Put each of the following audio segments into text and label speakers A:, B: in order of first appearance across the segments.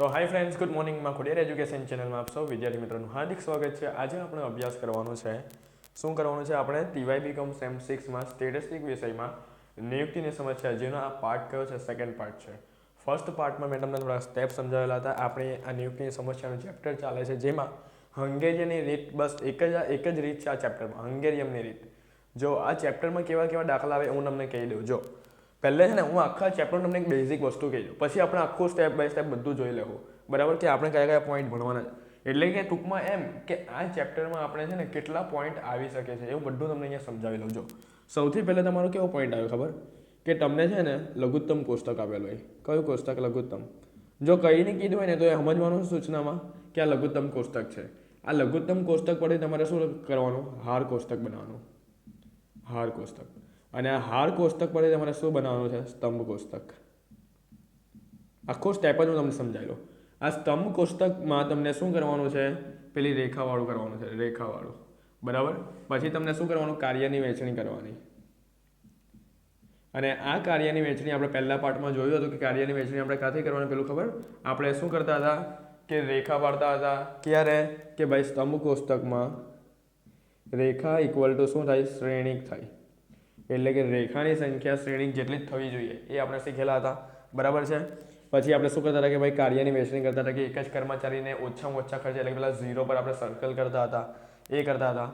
A: તો hi friends good મોર્નિંગમાં Khodiyar education ચેનલમાં આપ સૌ વિદ્યાર્થી મિત્રોનું હાર્દિક સ્વાગત છે. આજે આપણે અભ્યાસ કરવાનો છે. શું કરવાનું છે? આપણે ટીવાય બીકોમ સેમ સિક્સમાં સ્ટેટિસ્ટિક વિષયમાં નિયુક્તિની સમસ્યા, જેનો આ પાર્ટ કયો છે? સેકન્ડ પાર્ટ છે. ફર્સ્ટ પાર્ટમાં મેં થોડા સ્ટેપ સમજાવેલા હતા. આપણે આ નિયુક્તિની સમસ્યાનું ચેપ્ટર ચાલે છે, જેમાં હંગેરિયનની રીત બસ એક જ એક જ રીત છે આ ચેપ્ટરમાં હંગેરિયમની રીત. જો આ ચેપ્ટરમાં કેવા કેવા દાખલા આવે, હું તમને કહી દઉં. જો પહેલે છે ને હું આખા ચેપ્ટર તમને એક બેઝિક વસ્તુ કહી દઉં. પછી આપણે આખું સ્ટેપ બાય સ્ટેપ બધું જોઈ લેવું. બરાબર? કે આપણે કયા કયા પોઈન્ટ ભણવાના છે. એટલે કે ટૂંકમાં એમ કે આ ચેપ્ટરમાં આપણે છે ને કેટલા પોઈન્ટ આવી શકે છે એવું બધું તમને અહીંયા સમજાવી લઉં. જો, સૌથી પહેલાં તમારો કેવો પોઈન્ટ આવ્યો ખબર? કે તમને છે ને લઘુત્તમ કોષ્ટક આપેલું હોય. કયું કોષ્ટક? લઘુત્તમ. જો કહીને કીધું હોય ને તો એ સમજવાનું સૂચનામાં કે આ લઘુત્તમ કોષ્ટક છે. આ લઘુત્તમ કોષ્ટક પરથી તમારે શું કરવાનું? હાર કોષ્ટક બનાવવાનું. હાર કોષ્ટક. અને આ હાર કોષ્ટક પરથી તમારે શું બનાવવાનું છે? સ્તંભ કોષ્ટક. આખો સ્ટેપ જ હું તમને સમજાવી લઉં આ સ્તંભ કોષ્ટકમાં તમને શું કરવાનું છે? પેલી રેખાવાળું કરવાનું છે, રેખાવાળું. બરાબર? પછી તમને શું કરવાનું? કાર્યની વહેંચણી કરવાની. અને આ કાર્યની વહેંચણી આપણે પહેલા પાર્ટમાં જોયું હતું કે કાર્યની વહેંચણી આપણે ક્યાંથી કરવાની પેલું ખબર? આપણે શું કરતા હતા? કે રેખા પાડતા હતા. ક્યારે? કે ભાઈ સ્તંભ કોષ્ટકમાં રેખા ઇક્વલ ટુ શું થાય? શ્રેણીક થાય. એટલે કે રેખાની સંખ્યા શ્રેણી જેટલી જ થવી જોઈએ, એ આપણે શીખેલા હતા. બરાબર છે? પછી આપણે શું કરતા હતા કે ભાઈ કાર્યની વહેંચણી કરતા હતા કે એક જ કર્મચારીને ઓછામાં ઓછા ખર્ચે, એટલે કે પેલા ઝીરો પર આપણે સર્કલ કરતા હતા. એ કરતા હતા.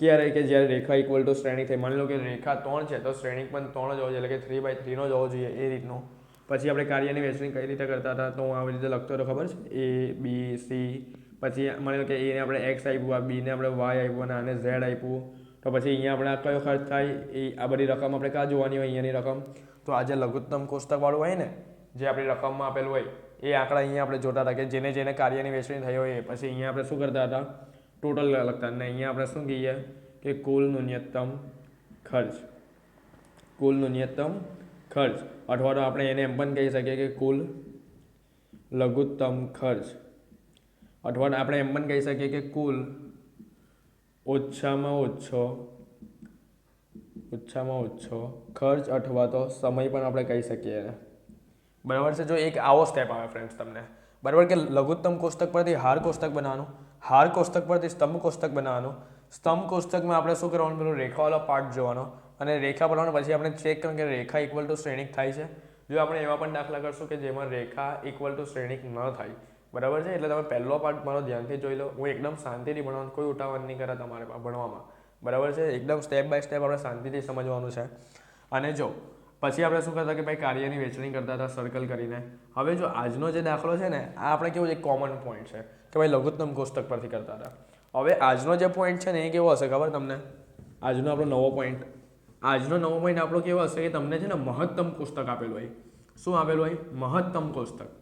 A: ક્યારે કે જ્યારે રેખા ઇક્વલ ટુ શ્રેણી થઈ, માની લો કે રેખા ત્રણ છે, તો શ્રેણી પણ ત્રણ જ હોવો જોઈએ, એટલે કે થ્રી બાય થ્રીનો જ હોવો જોઈએ એ રીતનું. પછી આપણે કાર્યની વહેંચણી કઈ રીતે કરતા હતા, તો હું આવી રીતે લખતો હતો ખબર છે? એ બી સી પછી માની લો કે એને આપણે એક્સ આપ્યું, આ બીને આપણે વાય આપ્યું અને આને ઝેડ આપ્યું. તો પછી અહીંયા આપણે કયો ખર્ચ થાય, એ આ બધી રકમ આપણે ક્યાં જોવાની હોય અહીંયાની રકમ? તો આ જે લઘુત્તમ કોષ્ટકવાળું હોય ને, જે આપણી રકમમાં આપેલું હોય, એ આંકડા અહીંયા આપણે જોતા હતા કે જેને જેને કાર્યની વેચણી થઈ હોય પછી અહીંયા આપણે શું કરતા હતા? ટોટલ લખતા અને અહીંયા આપણે શું કહીએ કે કુલ ન્યૂનતમ ખર્ચ. કુલ ન્યૂનતમ ખર્ચ. અથવા તો આપણે એને એમ પણ કહી શકીએ કે કુલ લઘુત્તમ ખર્ચ. અથવા આપણે એમ પણ કહી શકીએ કે કુલ ઓછામાં ઓછો ઓછામાં ઓછો ખર્ચ અથવા તો સમય પણ આપણે કહી શકીએ. બરાબર છે? જો એક આવો સ્ટેપ આવે ફ્રેન્ડ્સ તમને. બરાબર કે લઘુત્તમ કોષ્ટક પરથી હાર કોષ્ટક બનાવવાનું, હાર કોષ્ટક પરથી સ્તંભ કોષ્ટક બનાવવાનું. સ્તંભ કોષ્ટકમાં આપણે શું કરવાનું? પેલું રેખાવાળો પાર્ટ જોવાનો. અને રેખા બનાવવાનો પછી આપણે ચેક કરવાનું કે રેખા ઇક્વલ ટુ શ્રેણિક થાય છે. જો આપણે એવા પણ દાખલા કરશું કે જેમાં રેખા ઇક્વલ ટુ શ્રેણિક ન થાય બરાબર છે? એટલે તમે પહેલો પાર્ટ મારો ધ્યાનથી જોઈ લો. હું એકદમ શાંતિથી ભણવાનું કોઈ ઉઠાવણ નહીં કરે તમારે ભણવામાં. બરાબર છે? એકદમ સ્ટેપ બાય સ્ટેપ આપણે શાંતિથી સમજવાનું છે. અને જો, પછી આપણે શું કરતા કે ભાઈ કાર્યની વહેંચણી કરતા હતા સર્કલ કરીને. હવે જો આજનો જે દાખલો છે ને, આ આપણે કેવું એક કોમન પોઈન્ટ છે કે ભાઈ લઘુત્તમ કોષ્ટક પરથી કરતા હતા. હવે આજનો જે પોઈન્ટ છે ને, એ કેવો હશે ખબર તમને? આજનો આપણો નવો પોઈન્ટ આજનો નવો પોઈન્ટ આપણો કેવો હશે કે તમને છે ને મહત્તમ કોષ્ટક આપેલું હોય. શું આપેલું હોય? મહત્તમ કોષ્ટક.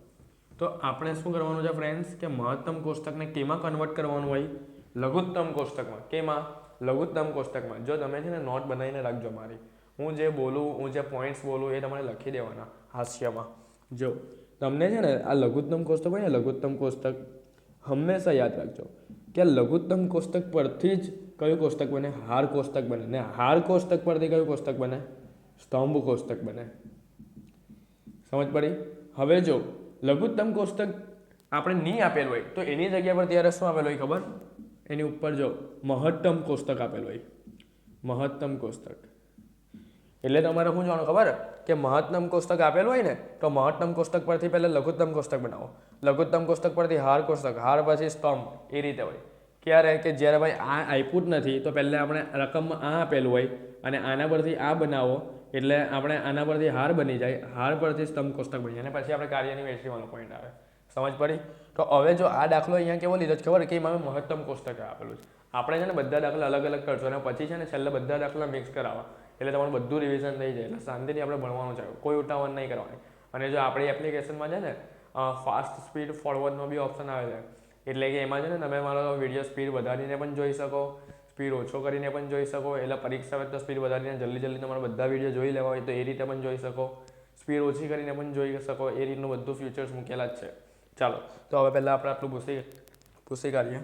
A: તો આપણે શું કરવાનું છે ફ્રેન્ડ્સ કે મહત્તમ કોષ્ટકને કેમાં કન્વર્ટ કરવાનું હોય? લઘુત્તમ કોષ્ટકમાં. કેમાં? લઘુત્તમ કોષ્ટકમાં. જો તમે છે ને નોટ બનાવીને રાખજો મારી. હું જે બોલું, હું જે પોઈન્ટ્સ બોલું એ તમારે લખી દેવાના હાસ્યમાં. જો, તમને છે ને આ લઘુત્તમ કોષ્ટક હોય ને, લઘુત્તમ કોષ્ટક, હંમેશા યાદ રાખજો કે લઘુત્તમ કોષ્ટક પરથી જ કયું કોષ્ટક બને? હાર કોષ્ટક બને. ને હાર કોષ્ટક પરથી કયું કોષ્ટક બને? સ્તંભ કોષ્ટક બને. સમજ પડી? હવે જો લઘુત્તમ કોષ્ટક આપણે નહીં આપેલું હોય, તો એની જગ્યા પર ત્યારે શું આપેલ હોય ખબર? એની ઉપર જો, મહત્તમ કોષ્ટક આપેલું હોય. મહત્તમ કોષ્ટક. એટલે તમારે શું જાણો ખબર? કે મહત્તમ કોષ્ટક આપેલું હોય ને, તો મહત્તમ કોષ્ટક પરથી પહેલાં લઘુત્તમ કોષ્ટક બનાવો. લઘુત્તમ કોષ્ટક પરથી હાર કોષ્ટક, હાર પછી સ્તંભ, એ રીતે હોય. ક્યારે કે જ્યારે ભાઈ આ આપ્યું જ નથી, તો પહેલાં આપણે રકમમાં આ આપેલું હોય, અને આના પરથી આ બનાવો એટલે આપણે આના પરથી હાર બની જાય, હાર પરથી સ્તંભ કોષ્ટક બની જાય અને પછી આપણે કાર્યની વહેંચણીવાનો પોઈન્ટ આવે. સમજ પડી? તો હવે જો આ દાખલો અહીંયા કેવો લીધો ખબર કે એમાં મહત્તમ કોષ્ટક આપેલું છે. આપણે છે ને બધા દાખલા અલગ અલગ કરશો અને પછી છે ને છેલ્લે બધા દાખલા મિક્સ કરાવવા. એટલે તમારું બધું રિવિઝન થઈ જાય. એટલે શાંતિથી આપણે ભણવાનું છે કોઈ ઉતાવળ નહીં કરવાની. અને જો આપણી એપ્લિકેશનમાં છે ને ફાસ્ટ સ્પીડ ફોરવર્ડનો બી ઓપ્શન આવે છે એટલે કે એમાં છે ને તમે મારો વીડિયો સ્પીડ વધારીને પણ જોઈ શકો. સ્પીડ ઓછો કરીને પણ જોઈ શકો. એટલે પરીક્ષા વખતે સ્પીડ વધારીને જલ્દી જલ્દી તમારા બધા વીડિયો જોઈ લેવા હોય તો એ રીતે પણ જોઈ શકો. સ્પીડ ઓછી કરીને પણ જોઈ શકો. એ રીતનું બધું ફીચર્સ મૂકેલા જ છે. ચાલો, તો હવે પહેલાં આપણે આટલું ભૂસી ભૂસી કાઢીએ.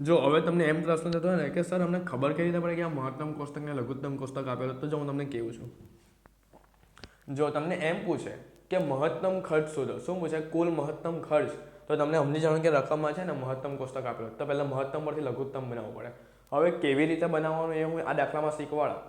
A: જો, હવે તમને એમ પ્રશ્ન થતો હોય ને કે, સર, અમને ખબર કઈ રીતે પડે કે આ મહત્તમ કોષ્ટક ને લઘુત્તમ કોષ્ટક આપેલો? તો જો, હું તમને કેવું છું. જો, તમને એમ પૂછે કે, મહત્તમ ખર્ચ શોધો. શું પૂછે? કુલ મહત્તમ ખર્ચ. તો તમને સમજી જાણ કે રકમમાં છે ને મહત્તમ કોષ્ટક આપેલો. તો પહેલાં મહત્તમ પરથી લઘુત્તમ બનાવવું પડે. હવે કેવી રીતે બનાવવાનું એ હું આ દાખલામાં શીખવાડા.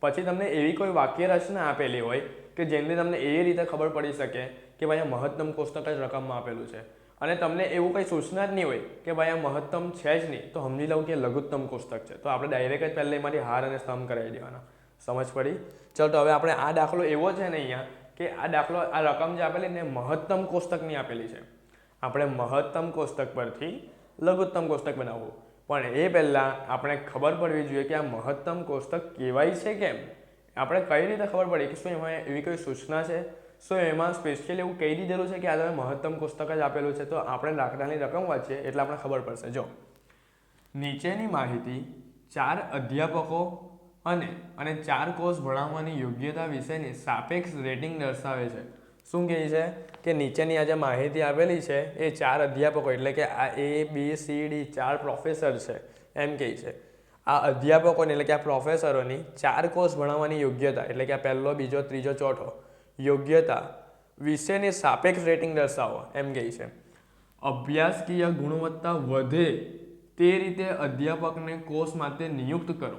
A: પછી તમને એવી કોઈ વાક્ય રચના આપેલી હોય કે જેની તમને એ રીતે ખબર પડી શકે કે ભાઈ આ મહત્તમ કોષ્ટક જ રકમમાં આપેલું છે. અને તમને એવું કંઈ સૂચના જ નહીં હોય કે ભાઈ આ મહત્તમ છે જ નહીં, તો સમજી લઉં કે લઘુત્તમ કોષ્ટક છે. તો આપણે ડાયરેક્ટ જ પહેલાં એમાંથી હાર અને સ્તંભ કરાવી દેવાના. સમજ પડી? ચલો, તો હવે આપણે આ દાખલો એવો છે ને અહીંયા કે આ દાખલો, આ રકમ જે આપેલી ને મહત્તમ કોષ્ટકની આપેલી છે. આપણે મહત્તમ કોષ્ટક પરથી લઘુત્તમ કોષ્ટક બનાવવું. પણ એ પહેલાં આપણે ખબર પડવી જોઈએ કે આ મહત્તમ કોષ્ટક કહેવાય છે કેમ? આપણે કઈ રીતે ખબર પડી કે શું એમાં એવી કોઈ સૂચના છે? સો એમાં સ્પેશિયલી એવું કહી દીધેલું છે કે આ તમે મહત્તમ કોષ્ટક જ આપેલું છે? તો આપણે લાકડાની રકમ વાંચીએ એટલે આપણે ખબર પડશે. જો, નીચેની માહિતી ચાર અધ્યાપકો અને અને ચાર કોર્સ ભણાવવાની યોગ્યતા વિશેની સાપેક્ષ રેટિંગ દર્શાવે છે. શું કહે છે? કે નીચેની આ જે માહિતી આપેલી છે, એ ચાર અધ્યાપકો, એટલે કે આ એ બી સી ડી ચાર પ્રોફેસર છે, એમ કહે છે. આ અધ્યાપકોને, એટલે કે આ પ્રોફેસરોની ચાર કોર્સ ભણાવવાની યોગ્યતા, એટલે કે આ પહેલો, બીજો, ત્રીજો, ચોથો યોગ્યતા વિશેની સાપેક્ષ રેટિંગ દર્શાવો, એમ કહે છે. અભ્યાસકીય ગુણવત્તા વધે તે રીતે અધ્યાપકને કોર્સ માટે નિયુક્ત કરો.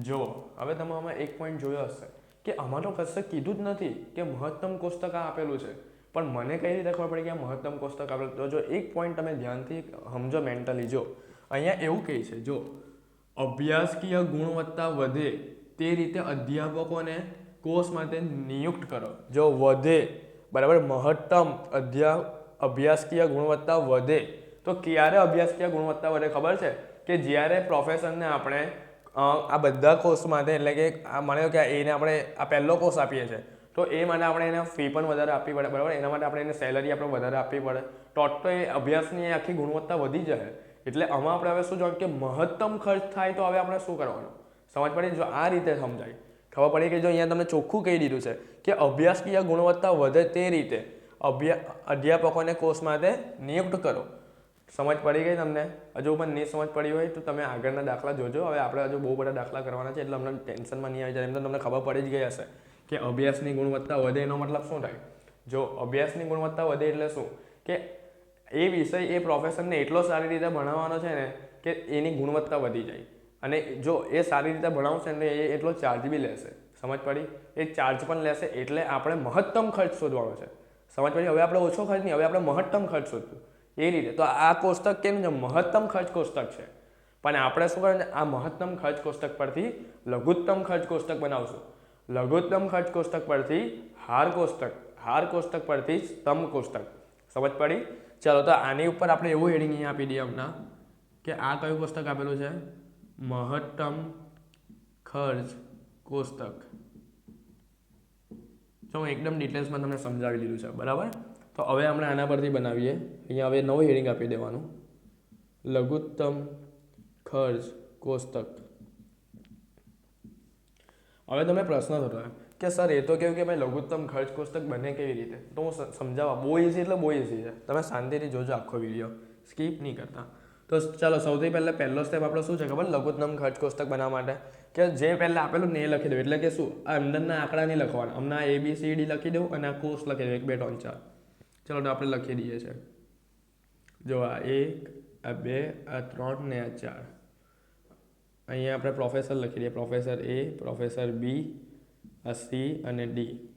A: જો, હવે તમે આમાં એક પોઈન્ટ જોયો હશે કે આમાં કશે કીધું જ નથી કે મહત્તમ કોષ્ટક આપેલું છે. પણ મને કઈ રીતે ખબર પડી કે આ મહત્તમ કોષ્ટક આપણે તો જો એક પોઈન્ટ તમે ધ્યાનથી સમજો મેન્ટલી જો. અહીંયા એવું કહે છે, જો, અભ્યાસકીય ગુણવત્તા વધે તે રીતે અધ્યાપકોને કોર્સ માટે નિયુક્ત કરો. જો વધે, બરાબર, મહત્તમ અધ્યા અભ્યાસકીય ગુણવત્તા વધે, તો ક્યારે અભ્યાસકીય ગુણવત્તા વધે ખબર છે? કે જ્યારે પ્રોફેસરને આપણે આ બધા કોર્સ માટે, એટલે કે આ માની કે એને આપણે આ પહેલો કોર્સ આપીએ છીએ. તો એ માટે આપણે એને ફી પણ વધારે આપવી પડે, બરાબર? એના માટે આપણે એને સેલરી આપણે વધારે આપવી પડે. તો તો એ અભ્યાસની આખી ગુણવત્તા વધી જાય. એટલે આમાં આપણે હવે શું જોઈએ કે મહત્તમ ખર્ચ થાય તો હવે આપણે શું કરવાનું? સમજ પડી? જો આ રીતે સમજાય. ખબર પડી કે જો અહીંયા તમને ચોખ્ખું કહી દીધું છે કે અભ્યાસકીય ગુણવત્તા વધે તે રીતે અભ્યા, અધ્યાપકોને કોર્સ માટે નિયુક્ત કરો. સમજ પડી ગઈ તમને? હજુ પણ નહીં સમજ પડી હોય તો તમે આગળના દાખલા જોજો. હવે આપણે હજુ બહુ બધા દાખલા કરવાના છે એટલે અમને ટેન્શનમાં નહીં આવી જાય. એમ તો તમને ખબર પડી જ ગઈ હશે. કે અભ્યાસની ગુણવત્તા વધે એનો મતલબ શું થાય? જો અભ્યાસની ગુણવત્તા વધે એટલે શું? કે એ વિષય એ પ્રોફેસરને એટલો સારી રીતે ભણાવવાનો છે ને કે એની ગુણવત્તા વધી જાય. અને જો એ સારી રીતે ભણાવશે ને એ એટલો ચાર્જ બી લેશે. સમજ પડી? એ ચાર્જ પણ લેશે એટલે આપણે મહત્તમ ખર્ચ શોધવાનો છે. સમજ પડી? હવે આપણે ઓછો ખર્ચ નહીં, હવે આપણે મહત્તમ ખર્ચ શોધવું એ રીતે. તો આ કોષ્ટક કેમ છે? મહત્તમ ખર્ચ કોષ્ટક છે. પણ આપણે શું કરે? આ મહત્તમ ખર્ચ કોષ્ટક પરથી લઘુત્તમ ખર્ચ કોષ્ટક બનાવશું. લઘુત્તમ ખર્ચ કોષ્ટક પરથી હાર કોષ્ટક હાર કોષ્ટક પરથી સ્તંભ કોષ્ટક. સમજ પડી? ચાલો, તો આની ઉપર આપણે એવું હેડિંગ અહીંયા આપી દઈએ હમણાં કે આ કયું કોષ્ટક આપેલું છે? મહત્તમ ખર્ચ કોષ્ટક. જો હું એકદમ ડિટેલ્સમાં તમને સમજાવી દીધું છે, બરાબર? તો હવે આપણે આના પરથી બનાવીએ. અહીંયા હવે નવું હેડિંગ આપી દેવાનું. લઘુત્તમ ખર્ચ કોષ્ટક. હવે તમે પ્રશ્ન થતો કે, સર, એ તો કેવું કે ભાઈ લઘુત્તમ ખર્ચ કોષ્ટક બને કેવી રીતે? તો હું સમજાવવા, બહુ ઇઝી એટલે બહુ ઇઝી છે. તમે શાંતિથી જોજો આખો વીડિયો સ્કીપ નહીં કરતા. તો ચાલો, સૌથી પહેલાં પહેલો સ્ટેપ આપણો શું છે ખબર? લઘુત્તમ ખર્ચ કોષ્ટક બનાવવા માટે. કે જે પહેલાં આપેલું ને એ લખી દઉં એટલે કે શું? આ અંદરના આંકડા નહીં લખવાના. હમણાં એ બી સી ડી લખી દઉં અને આ કોર્સ લખી દઉં એક, બે, ત્રણ, ચાર. ચલો, તો આપણે લખી દઈએ છે. જો આ એક, આ બે, આ ત્રણ ને આ ચાર. અહીંયા આપણે પ્રોફેસર લખી દઈએ. Professor A professor B C અને ડી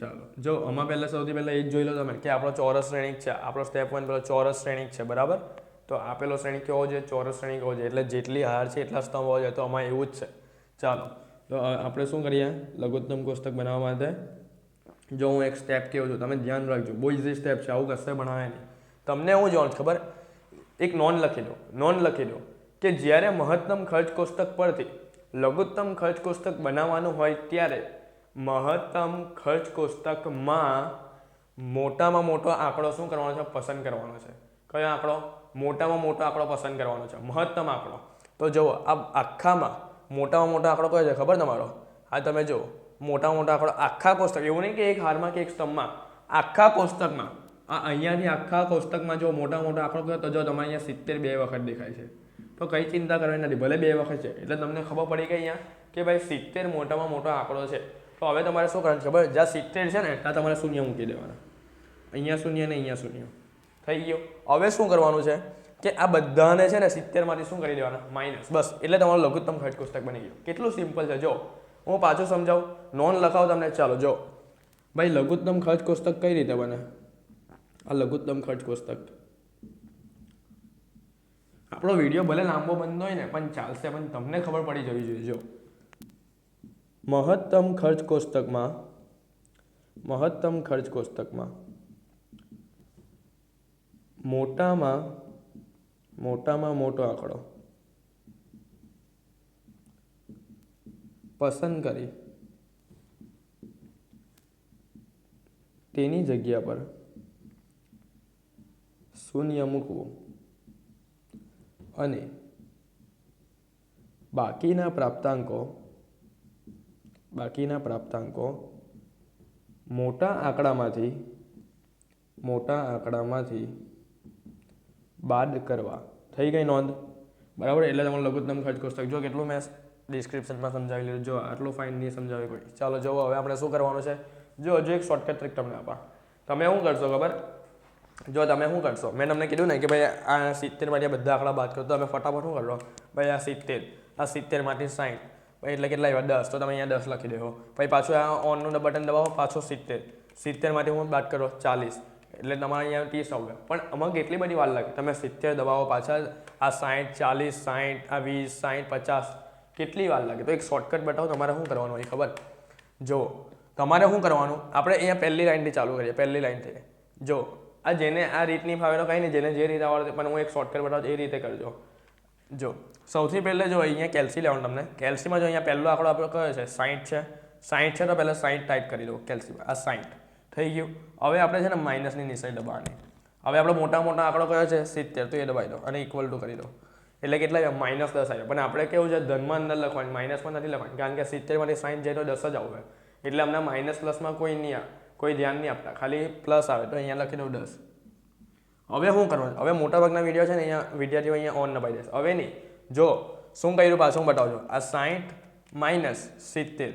A: ચાલો. જો, આમાં પહેલાં સૌથી પહેલાં એ જ જોઈ લો તમે કે આપણો ચોરસ શ્રેણિક છે. આપણો સ્ટેપ વન પેલો ચોરસ શ્રેણિક છે, બરાબર? તો આપેલો શ્રેણી કેવો છે? ચોરસ શ્રેણી કેવો છે એટલે જેટલી હાર છે, એટલા સ્તંભ હોય તો આમાં એવું જ છે. ચાલો. તો આપણે શું કરીએ? લઘુત્તમ કોષ્ટક બનાવવા માટે. જો હું એક સ્ટેપ કહું છું, તમે ધ્યાન રાખજો. બહુ ઇઝી સ્ટેપ છે, આવું કશે ભણાવે નહીં. તમને હું જોવાનું ખબર? એક નોન લખી દો નોન લખી દો કે જ્યારે મહત્તમ ખર્ચ કોષ્ટક પરથી લઘુત્તમ ખર્ચ કોષ્ટક બનાવવાનું હોય ત્યારે મહત્તમ ખર્ચ કોષ્ટકમાં મોટામાં મોટો આંકડો શું કરવાનો છે? પસંદ કરવાનો છે. કયો આંકડો? મોટામાં મોટો આંકડો પસંદ કરવાનો છે. મહત્તમ આંકડો. તો જુઓ, આ આખામાં મોટામાં મોટો આંકડો કયો છે? ખબર તમારો? આ તમે જુઓ. મોટા મોટો આંકડો આખા કોષ્ટક, એવું નહીં કે એક હારમાં કે એક સ્તંભમાં. આખા કોષ્ટકમાં આ અહીંયાથી આખા કોષ્ટકમાં જો મોટા મોટા આંકડો તો જો તમારે અહીંયા સિત્તેર બે વખત દેખાય છે. તો કંઈ ચિંતા કરવાની નથી, ભલે બે વખત છે. એટલે તમને ખબર પડી કે અહીંયા કે ભાઈ સિત્તેર મોટામાં મોટો આંકડો છે. તો હવે તમારે શું કરવાનું ખબર? જ્યાં સિત્તેર છે ને, ત્યાં તમારે શૂન્ય મૂકી દેવાના. અહીંયા શૂન્ય ને અહીંયા શૂન્ય. થઈ ગયો. હવે શું કરવાનું છે કે આ બધાને છે ને સિત્તેરમાંથી શું કરી દેવાના? માઇનસ બસ. એટલે તમારો લઘુત્તમ ખર્ચ કોષ્ટક બની ગયો. કેટલું સિમ્પલ છે. જો, હું પાછું સમજાવું. નોન લખાવ તમને. ચાલો, જો. ભાઈ, લઘુત્તમ ખર્ચ કોષ્ટક કઈ રીતે બને? આ લઘુત્તમ ખર્ચ કોષ્ટક આપણો વીડિયો ભલે લાંબો બંધ હોય ને પણ ચાલશે પણ તમને ખબર પડી જવી જોઈએ જો. મહત્તમ ખર્ચ કોષ્ટકમાં મહત્તમ ખર્ચ કોષ્ટકમાં મોટામાં મોટામાં મોટો આંકડો. પસંદ કરી. તેની જગ્યા પર શૂન્ય મૂકવું. અને બાકીના પ્રાપ્તાંકો બાકીના પ્રાપ્તાંકો મોટા આંકડામાંથી મોટા આંકડામાંથી બાદ કરવા. થઈ ગઈ નોંધ? બરાબર, એટલે તમારો લઘુત્તમ ખર્ચ કોષ્ટક. જો કેટલું મેં ડિસ્ક્રિપ્શનમાં સમજાવી લીધું, જો આટલું ફાઇન નહીં સમજાવી કોઈ. ચાલો, જુઓ હવે આપણે શું કરવાનું છે? જો, હજુ એક શોર્ટકટ ટ્રીક તમને આપા. તમે શું કરશો ખબર? જો તમે શું કરશો? મેં તમને કીધું ને કે ભાઈ, આ સિત્તેરમાંથી બધા આંકડા બાદ કરો, તો તમે ફટાફટ શું કરો ભાઈ, આ સિત્તેર, આ સિત્તેરમાંથી સાઠ ભાઈ, એટલે કેટલા આવ્યા? દસ. તો તમે અહીંયા દસ લખી દેવો પછી પાછું આ ઓનનું બટન દબાવો, પાછો સિત્તેર. સિત્તેરમાંથી હું બાદ કરો? ચાલીસ. એટલે તમારે અહીંયા ત્રીસ આવશે પણ આમાં કેટલી બધી વાર લાગે? તમે સિત્તેર દબાવો પાછા, આ સાઠ ચાલીસ સાઠ આ વીસ સાઠ પચાસ. કેટલી વાર લાગે? તો એક શોર્ટકટ બતાવો, તમારે શું કરવાનું હોય ખબર? જો, તમારે શું કરવાનું? આપણે અહીંયા પહેલી લાઇનથી ચાલુ કરીએ, પહેલી લાઇનથી જો આ જેને આ રીતની ફાવે તો કંઈ નહીં, જેને જે રીતે આવડે પણ હું એક શોર્ટકટ બતાવું એ રીતે કરજો. જો, સૌથી પહેલાં જો અહીંયા કેલ્સી લેવાનું તમને. કેલ્સીમાં જો અહીંયા પહેલો આંકડો આપણો કયો છે? સાઠ છે. સાઠ છે તો પહેલાં સાઠ ટાઈપ કરી દો કેલ્સીમાં આ સાઠ થઈ ગયું. હવે આપણે છે ને માઇનસની નિશાની દબાવવાની. હવે આપણો મોટા મોટા આંકડો કયો છે? સિત્તેર. તો એ દબાવી દો અને ઇક્વલ ટુ કરી દો. એટલે કેટલા આવ્યા? માઇનસ દસ આવ્યા. પણ આપણે કેવું છે? ધનમાં અંદર લખવાની. માઇનસમાં નથી લખવાની. કારણ કે સિત્તેરમાંથી સાઠ જાય તો દસ જ આવે એટલે અમને માઇનસ પ્લસમાં કોઈ નહીં આ કોઈ ધ્યાન નહીં આપતા. ખાલી પ્લસ આવે તો અહીંયા લખી દઉં દસ. હવે શું કરવાનું હવે મોટાભાગના વીડિયો છે ને અહીંયા વિદ્યાર્થીઓ અહીંયા ઓન નપાઈ દેશે. હવે નહીં. જો, શું કર્યું પાછું? બતાવજો? આ સાઠ માઇનસ સિત્તેર.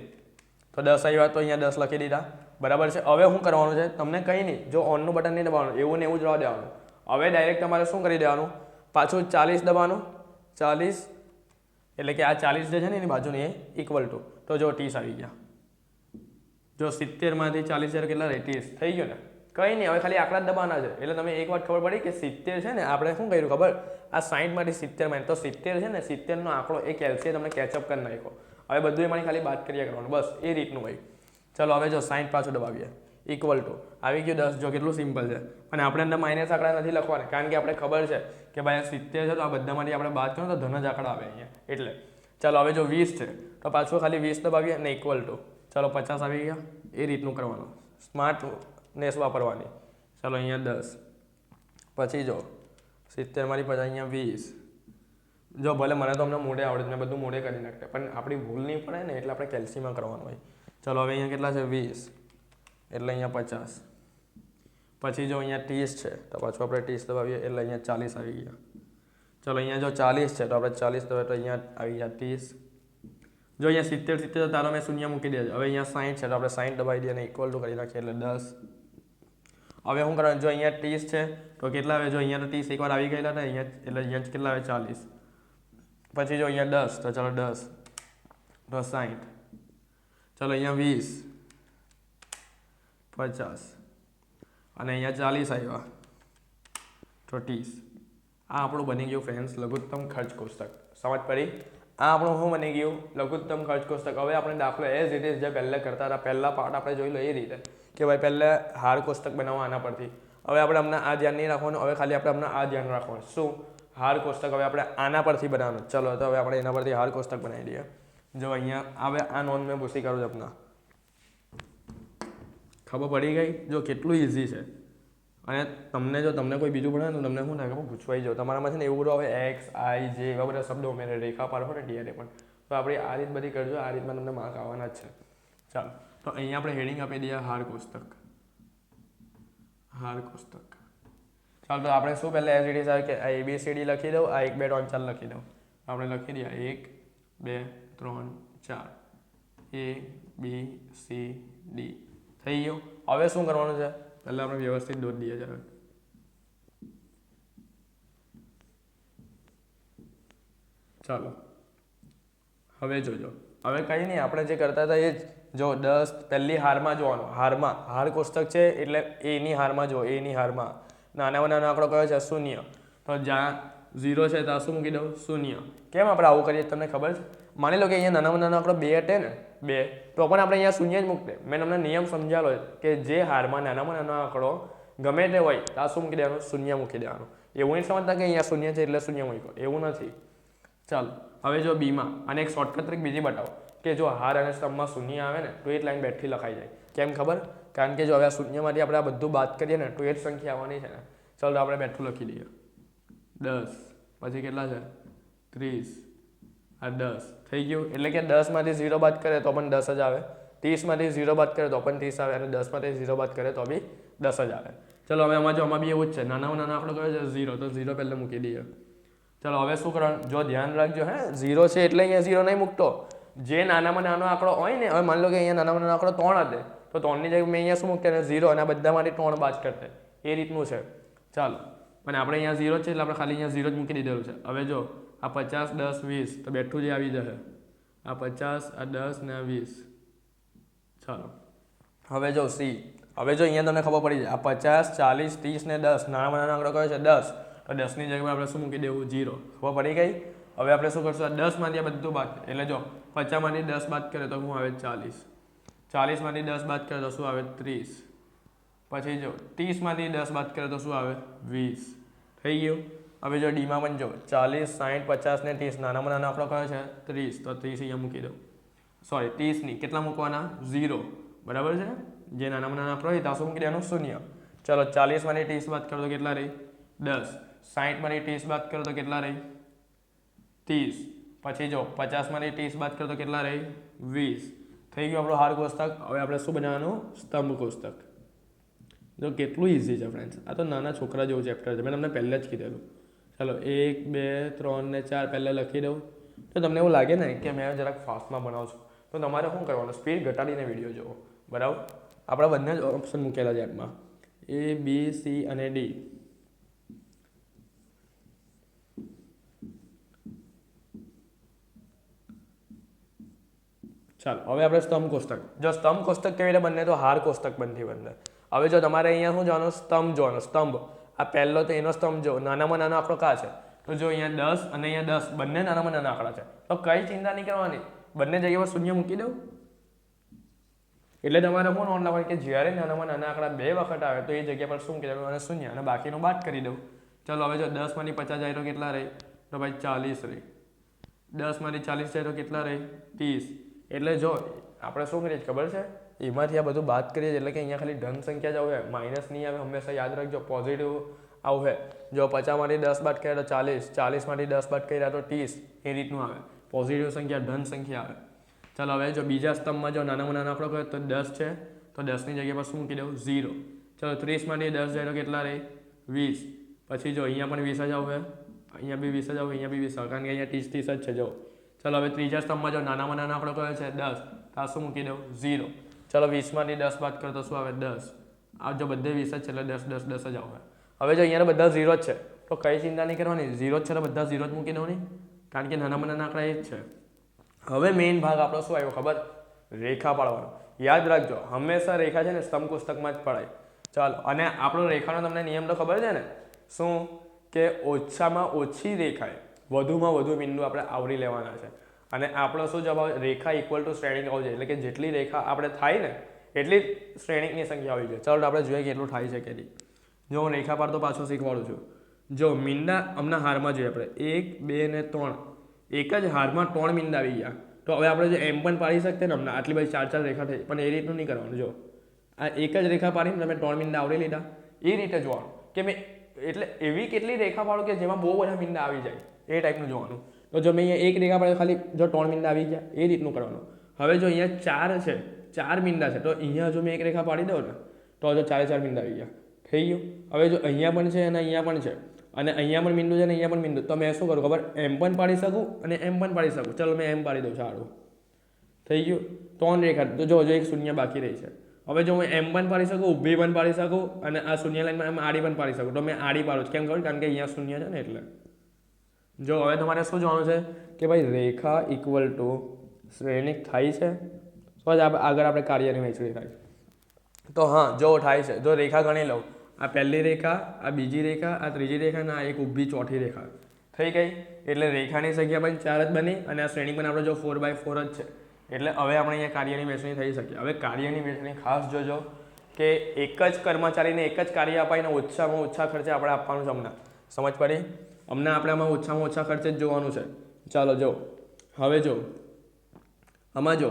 A: તો દસ આવ્યા તો અહીંયા દસ લખી દીધા. બરાબર છે? હવે શું કરવાનું છે? તમને કંઈ નહીં. જો ઓનનું બટન નહીં દબાવવાનું, એવું ને એવું જ રહેવા દેવાનું. હવે ડાયરેક્ટ તમારે શું કરી દેવાનું? પાછું ચાલીસ દબાવવાનું. ચાલીસ એટલે કે આ ચાલીસ જે છે ને એની બાજુની એ ઇક્વલ ટુ તો જો ત્રીસ આવી ગયા. જો સિત્તેરમાંથી ચાલીસ હજાર કેટલા રહે થઈ ગયું ને? કંઈ નહીં, હવે ખાલી આંકડા દબાવવાના છે. એટલે તમે એક વાત ખબર પડી કે સિત્તેર છે ને, આપણે શું કર્યું ખબર? આ સાઠમાંથી સિત્તેરમાં તો સિત્તેર છે ને, સિત્તેરનો આંકડો એક એલસીએ તમને કેચઅપ કરી નાખ્યો. હવે બધું એમાંની ખાલી વાત કરીએ કરવાનું બસ, એ રીતનું ભાઈ ચલો, હવે જો સાઠ પાછું દબાવીએ. ઇક્વલ ટુ આવી ગયું દસ, જો કેટલું સિમ્પલ છે. અને આપણે અંદર માઇનસ આંકડા નથી લખવાના, કારણ કે આપણે ખબર છે કે ભાઈ આ સિત્તેર છે, તો આ બધામાંથી આપણે બાદ કરો તો ધન જ આંકડા આવે અહીંયા. એટલે, ચાલો, હવે જો વીસ છે, તો પાછું ખાલી વીસ દબાવીએ અને ઇક્વલ ટુ ચાલો પચાસ આવી ગયા. એ રીતનું કરવાનું. સ્માર્ટનેસ વાપરવાની. ચાલો અહીંયા દસ. પછી જો સિત્તેરમાંથી પછી અહીંયા વીસ. જો ભલે મને તો અમને મોઢે આવડે મેં બધું મોઢે કરી નાખતે પણ આપણી ભૂલ નહીં પડે ને એટલે આપણે કેલ્સીમાં કરવાનું હોય. ચાલો હવે અહીંયા કેટલા છે? વીસ. એટલે અહીંયા પચાસ. પછી જો અહીંયા ત્રીસ છે, તો પાછું આપણે ત્રીસ દબાવીએ, એટલે અહીંયા ચાલીસ આવી ગયા. ચાલો અહીંયા જો ચાલીસ છે, તો આપણે ચાલીસ દબાવીએ, તો અહીંયા આવી ગયા ત્રીસ. જો અહીંયા સિત્તેર સિત્તેર તારો મેં શૂન્ય મૂકી દેજો. હવે અહીંયા સાઠ છે, તો આપણે સાઠ દબાવી દઈએ અને ઇક્વલ ટુ કરી નાખીએ એટલે દસ. હવે શું કરવાનું, જો અહીંયા ત્રીસ છે, તો કેટલા આવે? જો અહીંયા તો ત્રીસ એકવાર આવી ગયેલા ને, અહીંયા એટલે અહીંયા કેટલા આવે? ચાલીસ. પછી જો અહીંયા દસ, તો ચાલો દસ. તો સાઠ ચાલો અહીંયા વીસ. પચાસ. અને અહીંયા ચાલીસ આવ્યા. તો ત્રીસ. આ આપણું બની ગયું ફ્રેન્ડ્સ લઘુત્તમ ખર્ચ કોષ્ટક. સમજ પડી? આ આપણો શું બની ગયું, લઘુત્તમ ખર્ચ કોષ્ટક. હવે આપણે દાખલો એઝ ઇટ ઇઝ જે પહેલાં કરતા હતા, પહેલાં પાર્ટ આપણે જોઈ લો એ રીતે કે ભાઈ પહેલાં હાર કોષ્ટક બનાવવા આના પરથી. હવે આપણે હમણાં આ ધ્યાન નહીં રાખવાનું, હવે ખાલી આપણે હમણાં આ ધ્યાન રાખવાનું. શું? હાર કોષ્ટક હવે આપણે આના પરથી બનાવવાનું. ચલો, તો હવે આપણે એના પરથી હાર કોષ્ટક બનાવી દઈએ. જો અહીંયા, હવે આ નોંધ મેં ભૂસી કરું છું આપણા ખબર પડી ગઈ? જો, કેટલું ઇઝી છે. અને તમને જો તમને કોઈ બીજું ભણાવે તો તમને શું ખબર પૂછવાઈ જાઓ. તમારામાં છે ને એવું બધું હવે એક્સ આઈ જે એવા બધા શબ્દો ઉમેરે, રેખા પાડો ને ડીઆરએ પણ. તો આપણે આ રીત બધી કરજો, આ રીતમાં તમને માર્ક આવવાના જ છે. ચાલો. તો અહીંયા આપણે હેડિંગ આપી દઈએ, હાર કોષ્ટક. હાર કોષ્ટક. ચાલો, તો આપણે શું પહેલાં એસ ઇટ કે આ એબીસીડી લખી દઉં, આ એક, બે, ત્રણ, ચાર લખી દઉં. આપણે લખી દઈએ, એક, બે, ત્રણ, ચાર. એ બી સી ડી થઈ ગયું? હવે શું કરવાનું છે? પહેલાં આપણે વ્યવસ્થિત দৌড় দিয়ে જરા ચાલો હવે જોજો હવે કંઈ નહીં આપણે જે કરતા હતા એ જ જો દસ પહેલી હારમાં જોવાનો હારમાં હાર કોષ્ટક છે એટલે એની હારમાં જો એની હારમાં નાનામાં નાનો આંકડો કયો છે શૂન્ય તો જ્યાં ઝીરો છે ત્યાં શું મૂકી દઉં શૂન્ય કેમ આપણે આવું કરીએ, તમને ખબર છે? માની લો કે અહીંયા નાનામાં નાનો આંકડો બે હટે ને, બે. તો પણ આપણે અહીંયા શૂન્ય જ મૂકીએ. મેં તમને નિયમ સમજાવ્યો કે જે હારમાં નાનામાં નાનો આંકડો ગમે તે હોય, ત્યાં શું મૂકી દેવાનું? શૂન્ય મૂકી દેવાનું. એવું નહીં સમજતા કે અહીંયા શૂન્ય છે એટલે શૂન્ય મૂક્યો. એવું નથી. ચાલો, હવે જો બીમાં, અને એક શોર્ટકટ ટ્રીક બીજી બતાવો. કે જો હાર અને સ્તંભમાં શૂન્ય આવે ને, તો એ લાઈન બેઠથી લખાઈ જાય. કેમ ખબર? કારણ કે જો હવે આ શૂન્યમાંથી આપણે આ બધું બાદ કરીએ ને, તો એ જ સંખ્યા આવવાની છે ને. ચાલો, તો આપણે બેઠું લખી દઈએ. દસ. પછી કેટલા છે? ત્રીસ. આ દસ. થઈ ગયું? એટલે કે દસમાંથી ઝીરો બાદ કરે તો પણ દસ જ આવે. ત્રીસમાંથી ઝીરો બાદ કરે તો પણ ત્રીસ આવે અને દસમાંથી ઝીરો બાદ કરે તો બી દસ જ આવે. ચલો હવે આમાં જો આમાં બી એવું જ છે. નાનામાં નાના આપણે કયો છે ઝીરો તો ઝીરો પહેલાં મૂકી દઈએ. ચલો હવે શું કરવાનું? જો ધ્યાન રાખજો હે. ઝીરો છે એટલે અહીંયા ઝીરો નહીં મૂકતો. જે નાનામાં નાનો આંકડો હોય ને હવે માની લો કે અહીંયા નાનામાં નાનો આંકડો ત્રણ હતે તો ત્રણની જગ્યાએ મેં અહીંયા શું મૂકતા ઝીરો અને આ બધામાંથી ત્રણ બાદ કરતા એ રીતનું છે. ચાલો. અને આપણે અહીંયા ઝીરો છે એટલે આપણે ખાલી અહીંયા ઝીરો જ મૂકી દીધેલું છે. હવે જો આ પચાસ, દસ, વીસ, તો બેઠું જ આવી જશે. આ પચાસ, આ દસ ને આ વીસ. ચાલો. હવે જો સી, હવે જો અહીંયા તમને ખબર પડી જાય, આ પચાસ, ચાલીસ, ત્રીસ ને દસ નાનામાં નાનો આંકડો કયો છે? દસ. તો દસની જગ્યાએ આપણે શું મૂકી દેવું? જીરો ખબર પડી ગઈ? હવે આપણે શું કરશું? દસમાંથી આ બધું બાદ એટલે જો, પચાસમાંથી દસ બાદ કરે તો હું આવે? ચાલીસ. ચાલીસમાંથી દસ બાદ કરે તો શું આવે? ત્રીસ. પછી જો, ત્રીસમાંથી દસ બાદ કરે તો શું આવે? વીસ. થઈ ગયું? હવે જો ડીમાં પણ જો ચાલીસ સાઠ પચાસ ને ત્રીસ. નાનામાં નાનો આંકડો કયો છે? ત્રીસ. તો ત્રીસ અહીંયા મૂકી દો સોરી ત્રીસની કેટલા મૂકવાના? ઝીરો. બરાબર છે? જે નાનામાં નાના આંકડો હોય ત્યાં શું મૂકી દેવાનું? શૂન્ય. ચલો ચાલીસમાંથી ત્રીસ બાદ કરો તો કેટલા રહી? દસ. સાઠમાંની ત્રીસ બાદ કરો તો કેટલા રહી? ત્રીસ. પછી જો પચાસમાંથી ત્રીસ બાદ કરો તો કેટલા રહી? વીસ. થઈ ગયું આપણું હાર કોષ્ટક. હવે આપણે શું બનાવવાનું? સ્તંભ કોષ્ટક. જો, કેટલું ઇઝી છે ફ્રેન્ડ્સ આ તો નાના છોકરા જેવું ચેપ્ટર છે. મેં તમને પહેલાં જ કીધેલું. ચાલો એક, બે, ત્રણ ને ચાર, પહેલાં લખી દઉં. તો તમને એવું લાગે ને કે મેં જરાક ફાસ્ટમાં બનાવું છું? તો તમારે શું કરવાનું? સ્પીડ ઘટાડીને વીડિયો જોવો બરાબર? આપણા બંને જ ઓપ્શન મૂકેલા છે એપમાં. એ બી સી અને ડી ચાલો, હવે આપણે સ્તંભ કોષ્ટક. જો સ્તંભ કોષ્ટક કેવી રીતે બંને તો હાર કોષ્ટક બનતી બનશે હવે જો તમારે અહીંયા શું જોવાનું? સ્તંભ જોવાનો. સ્તંભ. આ પહેલો તો એનો સ્તંભ જો, નાનામાં નાનો આંકડો કા છે? તો જો અહીંયા દસ અને અહીંયા દસ, બંને નાનામાં નાના આંકડા છે. તો કઈ ચિંતા નહીં કરવાની. બંને જગ્યા પર શૂન્ય મૂકી દઉં. એટલે તમારે શું નોંધ લાવવાની કે જ્યારે નાનામાં નાના આંકડા બે વખત આવે, તો એ જગ્યા પર શું કહેવાય અને શૂન્ય. અને બાકીનું બાદ કરી દઉં. ચાલો, હવે જો દસમાંથી પચાસ જાય તો કેટલા રહે? તો ભાઈ ચાલીસ રહે. દસમાંથી ચાલીસ જાય તો કેટલા રહે? ત્રીસ. એટલે જો, આપણે શું કરીએ? ખબર છે? એમાંથી આ બધું બાદ કરીએ એટલે કે અહીંયા ખાલી ધન સંખ્યા જ આવે માઇનસ નહીં આવે, હંમેશા યાદ રાખજો. પોઝિટિવ આવે જો પચાસમાંથી દસ બાદ કર્યા તો ચાલીસ. ચાલીસમાંથી દસ બાદ કર્યા તો ત્રીસ. એ રીતનું આવે. પોઝિટિવ સંખ્યા, ધન સંખ્યા આવે. ચાલો હવે જો બીજા સ્તંભમાં જો નાનામાં નાનો આંકડો કયો તો દસ છે. તો દસની જગ્યા પર શું મૂકી દઉં? ઝીરો ચાલો ત્રીસમાંથી દસ જાય તો કેટલા રહે? વીસ. પછી જો અહીંયા પણ વીસ જ આવે અહીંયા બી વીસ જ આવે અહીંયા બી વીસ. આવે કારણ કે અહીંયા ત્રીસ ત્રીસ જ છે, જો. ચાલો હવે ત્રીજા સ્તંભમાં જો નાનામાં નાનો આંકડો કયો છે, દસ. તો આ શું મૂકી દઉં? ઝીરો ચાલો વીસમાંથી દસ બાદ કરો શું આવે? દસ. આ જો બધે વીસ જ છે એટલે દસ દસ દસ જ આવે હવે જો અહીંયા બધા ઝીરો જ છે. તો કઈ ચિંતા નહીં કરવાની. ઝીરો જ છે તો બધા ઝીરો જ મૂકી દેવાની. કારણ કે નાનામાં નાના આંકડા એ જ છે. હવે મેઇન ભાગ આપણો શું આવ્યો ખબર? રેખા પાડવાનો. યાદ રાખજો, હંમેશા રેખા છે ને સ્તંભ પુસ્તકમાં જ પડાય. ચાલો, અને આપણો રેખાનો તમને નિયમ તો ખબર છે ને? શું? કે ઓછામાં ઓછી રેખાએ વધુમાં વધુ બિંદુ આપણે આવરી લેવાના છે. અને આપણો શું જવાબ રેખા ઇક્વલ ટુ શ્રેણી આવવું એટલે કે જેટલી રેખા આપણે થાય ને, એટલી શ્રેણીની સંખ્યા આવી જાય. ચાલો આપણે જોઈએ કેટલું થાય છે કે જો હું રેખા તો પાછું શીખવાડું છું. જો મીંડા હમણાં હારમાં જોઈએ આપણે. એક, બે ને ત્રણ. એક જ હારમાં ત્રણ મીંડા આવી ગયા. તો હવે આપણે જો એમ પણ પાડી શકીએ ને હમણાં આટલી બધી ચાર ચાર રેખા થઈ. પણ એ રીતનું નહીં કરવાનું. જો, આ એક જ રેખા પાડીને તમે ત્રણ મીંડા આવરી લીધા. એ રીતે જોવાનું. કે મેં, એટલે એવી કેટલી રેખા પાડો કે જેમાં બહુ બધા મીંડા આવી જાય. એ ટાઈપનું જોવાનું. તો જો મેં અહીંયા એક રેખા પાડે ખાલી જો ત્રણ મીંડા આવી ગયા, એ રીતનું કરવાનું. હવે જો અહીંયા ચાર છે, ચાર મીંડા છે, તો અહીંયા જો મેં એક રેખા પાડી દઉં ને, તો જો ચારે ચાર મીંડા આવી ગયા. થઈ ગયું? હવે જો અહીંયા પણ છે અને અહીંયા પણ છે, અને અહીંયા પણ મીંડું છે અને અહીંયા પણ મીંડું, તો મેં શું કરું ખબર? એમ પણ પાડી શકું અને એમ પણ પાડી શકું. ચલો, મેં એમ પાડી દઉં સારું થઈ ગયું? ત્રણ રેખા, તો જો હજુ એક શૂન્ય બાકી રહી છે. હવે જો હું એમ પણ પાડી શકું ઊભી પણ પાડી શકું, અને આ શૂન્ય લાઈનમાં એમ આડી પણ પાડી શકું. તો મેં આડી પાડું છું કેમ ખબર? કારણ કે અહીંયા શૂન્ય છે ને એટલે. જો, હવે તમારે શું જોવાનું છે? કે ભાઈ રેખા ઇક્વલ ટુ શ્રેણિક થાય છે? તો જ આગળ આપણે કાર્યની વહેંચણી થાય તો હા, જો, થાય છે. જો રેખા ગણી લઉં, આ પહેલી રેખા, આ બીજી રેખા, આ ત્રીજી રેખા અને આ એક ઊભી ચોથી રેખા. થઈ ગઈ? એટલે રેખાની સંખ્યા પણ ચાર જ બની અને આ શ્રેણી પણ આપણે જો ફોર બાય ફોર જ છે. એટલે હવે આપણે અહીંયા કાર્યની વહેંચણી થઈ શકે. હવે કાર્યની વહેંચણી ખાસ જોજો કે એક જ કર્મચારીને એક જ કાર્ય અપાઈને ઓછામાં ઓછા ખર્ચે આપણે આપવાનું છે હમણાં. સમજ પડી? અમને આપણે આમાં ઓછામાં ઓછા ખર્ચે જ જોવાનું છે. ચાલો, જો. હવે જો. આમાં જો.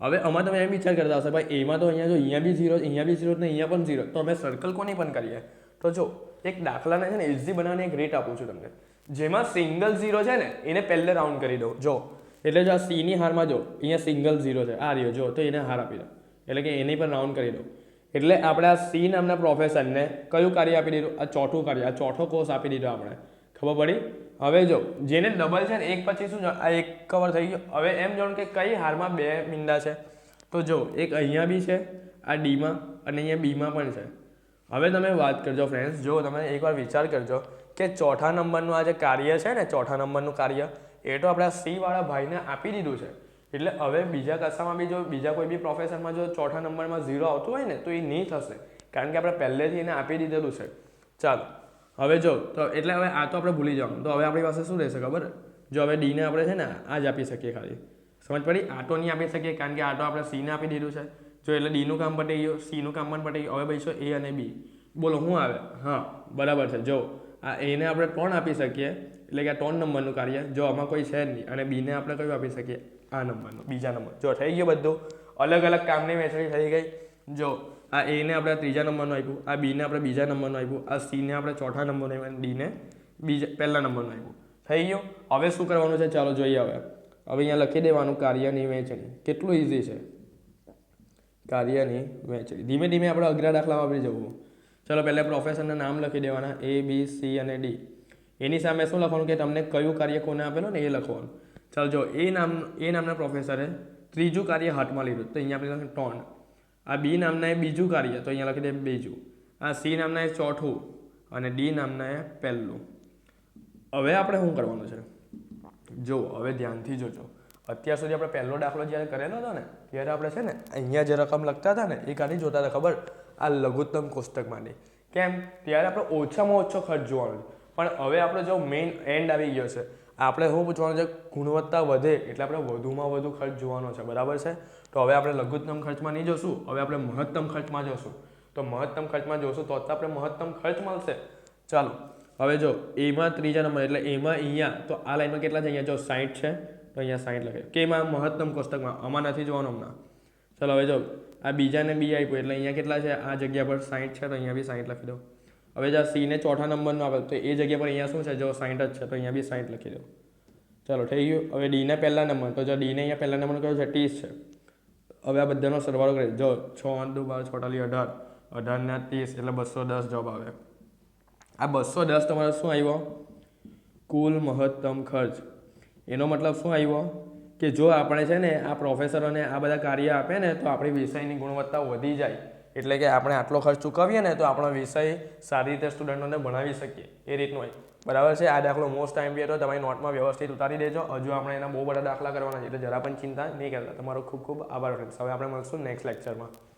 A: હવે આમાં તમે એમ વિચાર કરતા હશે, ભાઈ, એમાં તો અહીંયા જો, અહીંયા બી ઝીરો અહીંયા બી ઝીરો ને અહીંયા પણ ઝીરો તો અમે સર્કલ કોની પણ કરીએ? તો જો, એક દાખલાને છે ને ઇઝી બનાવવાની એક રેટ આપું છું તમને. જેમાં સિંગલ ઝીરો છે ને, એને પહેલે રાઉન્ડ કરી દો જો. એટલે જો આ સીની હારમાં જો, અહીંયા સિંગલ ઝીરો છે. આ રહ્યો, જો, તો એને હાર આપી દો એટલે કે એને પણ રાઉન્ડ કરી દો એટલે આપણે આ સી નામના પ્રોફેસરને કયું કાર્ય આપી દીધું? આ ચોથું કાર્ય, આ ચોથો કોર્સ આપી દીધો આપણે. ખબર પડી? હવે જો, જેને ડબલ છે ને, એક પછી શું આ એક કવર થઈ ગયો. હવે એમ જાણ કે કઈ હારમાં બે મીંડા છે. તો જો, એક અહીંયા બી છે, આ ડીમાં, અને અહીંયા બીમાં પણ છે. હવે તમે વાત કરજો ફ્રેન્ડ્સ જો તમે એકવાર વિચાર કરજો કે ચોથા નંબરનું આ જે કાર્ય છે ને, ચોથા નંબરનું કાર્ય, એ તો આપણા સીવાળા ભાઈને આપી દીધું છે. એટલે હવે બીજા કશામાં બી જો, બીજા કોઈ બી પ્રોફેસરમાં જો ચોથા નંબરમાં ઝીરો આવતું હોય ને, તો એ નહીં થશે. કારણ કે આપણે પહેલેથી એને આપી દીધેલું છે. ચાલો. હવે જો, તો એટલે હવે આ તો આપણે ભૂલી જવાનું. તો હવે આપણી પાસે શું રહેશે ખબર? જો હવે ડીને આપણે છે ને આ જ આપી શકીએ ખાલી. સમજ પડી? આટો નહીં આપી શકીએ, કારણ કે આટો આપણે સીને આપી દીધું છે. જો એટલે ડીનું કામ પટી ગયું સીનું કામ પણ પટી ગયું. હવે ભાઈ છો એ અને બી બોલો શું આવે? હા, બરાબર છે. જો, આ એને આપણે ત્રણ આપી શકીએ? એટલે કે આ ત્રણ નંબરનું કાર્ય. જો, આમાં કોઈ છે નહીં. અને બીને આપણે કયું આપી શકીએ? આ નંબરનું, બીજા નંબર. જો, થઈ ગયું બધું. અલગ અલગ કામની વહેંચણી થઈ ગઈ. જો આ એને આપણે ત્રીજા નંબરનું આપ્યું, આ બીને આપણે બીજા નંબરનું આપ્યું, આ સીને આપણે ચોથા નંબરનું આપ્યું, અને ડીને બીજા, પહેલા નંબરનું આપ્યું. થઈ ગયું? હવે શું કરવાનું છે? ચાલો જોઈએ હવે. હવે અહીંયા લખી દેવાનું કાર્યની વહેંચણી. કેટલું ઇઝી છે? કાર્યની વહેંચણી. ધીમે ધીમે આપણે અઘરા દાખલામાં વાપરી જવું. ચલો પહેલાં પ્રોફેસરના નામ લખી દેવાના. એ બી સી અને ડી એની સામે શું લખવાનું? કે તમને કયું કાર્ય કોને આપેલું ને એ લખવાનું. ચાલો જો, એ નામ, એ નામના પ્રોફેસરે ત્રીજું કાર્ય હાથમાં લીધું. તો અહીંયા આપણે લખીએ ટોન. આ બી નામના એ બીજું કાર્ય તો અહીંયા લખી દે બીજું. આ સી નામના એ ચોથું અને ડી નામના એ પહેલું. હવે આપણે શું કરવાનું છે? જો હવે ધ્યાનથી જોજો. અત્યાર સુધી આપણે પહેલો દાખલો જ્યારે કરેલો હતો ને, ત્યારે આપણે છે ને અહીંયા જે રકમ લખતા હતા ને, એ કાંથી જોતા હતા, ખબર? આ લઘુત્તમ કોષ્ટકમાંથી કેમ? ત્યારે આપણે ઓછામાં ઓછો ખર્ચ જોવાનો પણ હવે આપણે જો મેઇન એન્ડ આવી ગયો છે. આપણે શું પૂછવાનું છે? ગુણવત્તા વધે એટલે આપણે વધુમાં વધુ ખર્ચ જોવાનો છે, બરાબર છે? તો હવે આપણે લઘુત્તમ ખર્ચમાં નહીં જોશું, હવે આપણે મહત્તમ ખર્ચમાં જોશું. તો મહત્તમ ખર્ચમાં જોશું તો જ આપણે મહત્તમ ખર્ચ મળશે. ચાલો, હવે જો, એમાં ત્રીજા નંબર, એટલે એમાં અહીંયા, તો આ લાઈનમાં કેટલા છે? અહીંયા જો સાઠ છે, તો અહીંયા સાઠ લખે. કે એમાં મહત્તમ કોષ્ટકમાં? આમાં નથી જોવાનું હમણાં. ચાલો, હવે જો, આ બીજાને બી આપ્યું, એટલે અહીંયા કેટલા છે? આ જગ્યા પર સાઠ છે, તો અહીંયા બી સાઠ લખી દો હવે જો સીને ચોથા નંબરનો આવે તો એ જગ્યા પર અહીંયા શું છે? જો સાઠ જ છે, તો અહીંયા બી સાઠ લખી દો. ચાલો, થઈ ગયું. હવે ડીને પહેલા નંબર, તો જો ડીને અહીંયા પહેલા નંબર કયો છે, ત્રીસ છે. હવે આ બધાનો સરવાળો કરીએ. જો છ દુ, બાર, છોટાલી, અઢાર. અઢારના ત્રીસ, એટલે બસો દસ જવાબ આવે. આ બસો દસ તમારો શું આવ્યો? કુલ મહત્તમ ખર્ચ. એનો મતલબ શું આવ્યો? કે જો આપણે છે ને આ પ્રોફેસરોને આ બધા કાર્ય આપે ને, તો આપણી વિષયની ગુણવત્તા વધી જાય. એટલે કે આપણે આટલો ખર્ચ ચૂકવીએ ને તો આપણો વિષય સારી રીતે સ્ટુડન્ટોને ભણાવી શકીએ. એ રીતનું હોય. બરાબર છે? આ દાખલો મોસ્ટ ટાઈમ બી હતો. તમારી નોટમાં વ્યવસ્થિત ઉતારી દેજો. હજુ આપણે એના બહુ બધા દાખલા કરવાના છે. એટલે જરા પણ ચિંતા નહીં કરતા. તમારો ખૂબ ખૂબ આભાર ફ્રેન્ડ્સ હવે આપણે મળશું નેક્સ્ટ લેક્ચરમાં